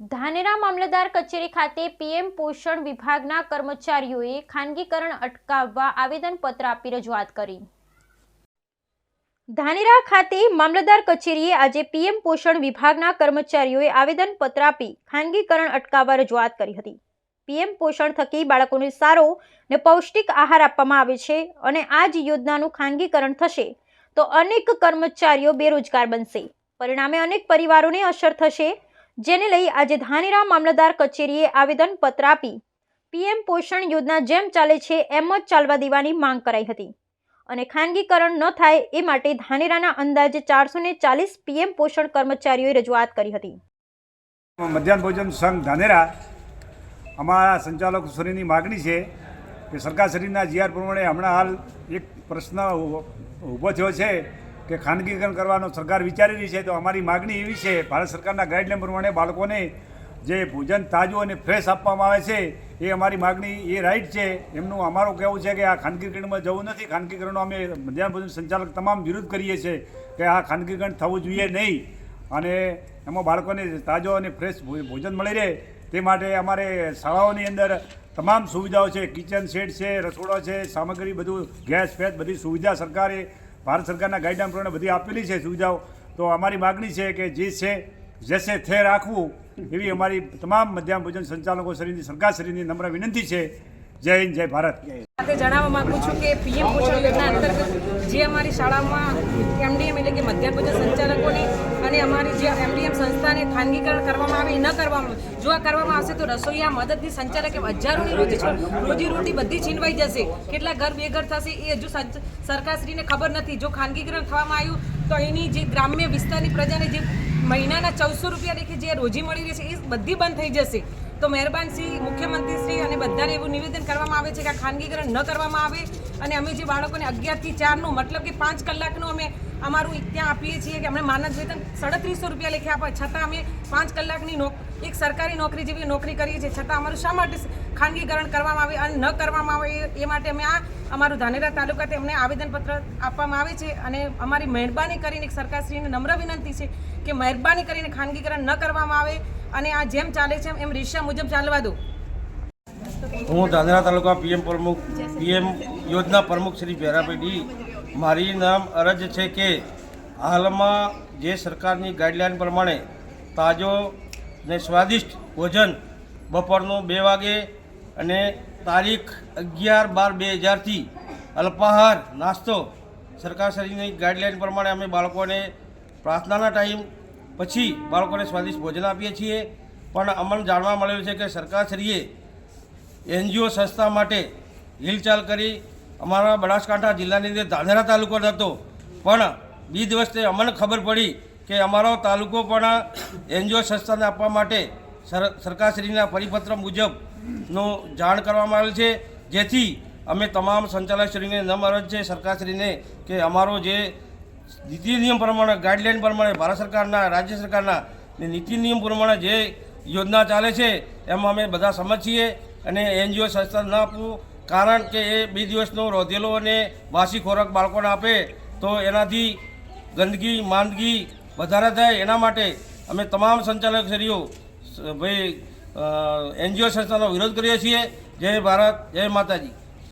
ધાનેરા મામલતદાર કચેરી ખાતે પીએમ પોષણ વિભાગના કર્મચારીઓએ ખાનગીકરણ અટકાવવા આવેદનપત્ર આપી રજૂઆત કરી. ધાનેરા ખાતે મામલતદાર કચેરીએ આજે પીએમ પોષણ વિભાગના કર્મચારીઓએ આવેદનપત્ર આપી ખાનગીકરણ અટકાવવા રજૂઆત કરી હતી. પીએમ પોષણ થકી બાળકોને સારો ને પૌષ્ટિક આહાર આપવામાં આવે છે અને આ જ યોજનાનું ખાનગીકરણ થશે તો અનેક કર્મચારીઓ બેરોજગાર બનશે. પરિણામે અનેક પરિવારોને અસર થશે જેને લઈ આજે ધાનેરા મામલતદાર કચેરીએ આવેદનપત્ર આપી. પીએમ પોષણ યોજના જેમ ચાલે છે એમ જ ચાલવા દેવાની માંગ કરાઈ હતી. અને ખાનગીકરણ ન થાય એ માટે ધાનેરાના અંદાજે ચારસો ચાલીસ પીએમ પોષણ કર્મચારીઓએ રજૂઆત કરી હતી. મધ્યાહન ભોજન સંઘ ધાનેરા અમારા સંચાલક શ્રીની માગણી છે કે સરકારશ્રીના જીઆર પ્રમાણે હમણાં હાલ એક પ્રશ્ન ઊભો થયો છે કે ખાનગીકરણ કરવાનો સરકાર વિચારી રહી છે, તો અમારી માગણી એવી છે, ભારત સરકારના ગાઈડલાઈન પ્રમાણે બાળકોને જે ભોજન તાજું અને ફ્રેશ આપવામાં આવે છે, એ અમારી માગણી એ રાઈટ છે. એમનું અમારું કહેવું છે કે આ ખાનગીકરણમાં જવું નથી. ખાનગીકરણનો અમે મધ્યાહન ભોજન સંચાલક તમામ વિરોધ કરીએ છીએ કે આ ખાનગીકરણ થવું જોઈએ નહીં. અને એમાં બાળકોને તાજો અને ફ્રેશ ભોજન મળી રહે તે માટે અમારે શાળાઓની અંદર તમામ સુવિધાઓ છે, કિચન સેટ છે, રસોડા છે, સામગ્રી બધું, ગેસ, ફેસ બધી સુવિધા સરકારે ભારત સરકારના ગાઈડલાઈન પ્રમાણે બધી આપેલી છે સુવિધાઓ. તો અમારી માગણી છે કે જે છે જેસે થે રાખવું એવી અમારી તમામ મધ્યાહન ભોજન સંચાલકો શ્રીની સરકારશ્રીની નમ્ર વિનંતી છે. જય હિન્દ, જય ભારત. સાથે જણાવવા માંગુ છું કે પીએમ પોષણ યોજના અંતર્ગત જે અમારી શાળામાં એમડીએમ એટલે કે મધ્યાહન ભોજન સંચાલકોની અને અમારી જે એમડીએમ સંસ્થાને ખાનગીકરણ કરવામાં આવે, એ ન કરવામાં. જો આ કરવામાં આવશે તો રસોઈયા મદદની સંચાલક એમ હજારોની રોજી રોજીરોટી રોજી રોટી બધી છીનવાઈ જશે. કેટલા ઘર બેઘર થશે એ હજુ સરકારશ્રીને ખબર નથી. જો ખાનગીકરણ થવામાં આવ્યું, તો એની જે ગ્રામ્ય વિસ્તારની પ્રજાને જે મહિનાના ચૌદસો રૂપિયા દેખી જે રોજી મળી રહી છે એ બધી બંધ થઈ જશે. તો મહેરબાન શ્રી મુખ્યમંત્રી શ્રી અને બધાને એવું નિવેદન કરવામાં આવે છે કે આ ખાનગીકરણ ન કરવામાં આવે અને અમે જે બાળકોને અગિયારથી ચારનું, મતલબ કે પાંચ કલાકનું અમે અમારું ત્યાં આપીએ છીએ કે અમને માનદ વેતન સાડત્રીસો રૂપિયા લેખે આપે, છતાં અમે પાંચ કલાકની નોક, એક સરકારી નોકરી જેવી નોકરી કરીએ છીએ, છતાં અમારું શા માટે ખાનગીકરણ કરવામાં આવે અને ન કરવામાં આવે એ- એ માટે અમે આ અમારું ધાનેરા તાલુકાથી અમને આવેદનપત્ર આપવામાં આવે છે અને અમારી મહેરબાની કરીને એક સરકારશ્રીને નમ્ર વિનંતી છે કે મહેરબાની કરીને ખાનગીકરણ ન કરવામાં આવે અને આ જેમ ચાલે છે એમ રેશિયા મુજબ ચાલવા દો. હું ધાનેરા તાલુકા પીએમ પ્રમુખ પીએમ યોજના પ્રમુખ શ્રી ભેરાભાઈ મારી નામ અરજ છે કે હાલમાં જે સરકારની ગાઈડલાઈન પ્રમાણે તાજો ને સ્વાદિષ્ટ ભોજન બપોરનું બે વાગે અને તારીખ અગિયાર બાર બે હજારથી અલ્પાહાર નાસ્તો સરકારશ્રીની ગાઈડલાઈન પ્રમાણે અમે બાળકોને પ્રાર્થનાના ટાઈમ પછી બાળકોને સ્વાદિષ્ટ ભોજન આપીએ છીએ. પણ અમને જાણવા મળેલું છે કે સરકારશ્રીએ એનજીઓ સંસ્થા માટે હિલચાલ કરી. અમારા બનાસકાંઠા જિલ્લાની અંદર ધાનેરા તાલુકો હતો. પણ બી દિવસે અમને ખબર પડી કે અમારો તાલુકો પણ એનજીઓ સંસ્થાને આપવા માટે સર, સરકારશ્રીના પરિપત્ર મુજબનું જાણ કરવામાં આવેલ છે. જેથી અમે તમામ સંચાલકશ્રીને નમ અરજ છે સરકારશ્રીને કે અમારો જે નીતિ નિયમ પ્રમાણે ગાઈડલાઇન પ્રમાણે ભારત સરકારના, રાજ્ય સરકારના નીતિ નિયમ પ્રમાણે જે યોજના ચાલે છે, એમાં અમે બધા સમજ છીએ અને એનજીઓ સંસ્થા ન આપવું કારણ કે એ બે દિવસનો રોધેલો અને વાસી ખોરાક બાળકોને આપે તો એનાથી ગંદકી, માંદગી વધારે થાય. એના માટે અમે તમામ સંચાલકશ્રીઓ ભાઈ એનજીઓ સંસ્થાનો વિરોધ કરીએ છીએ. જય ભારત, જય માતાજી.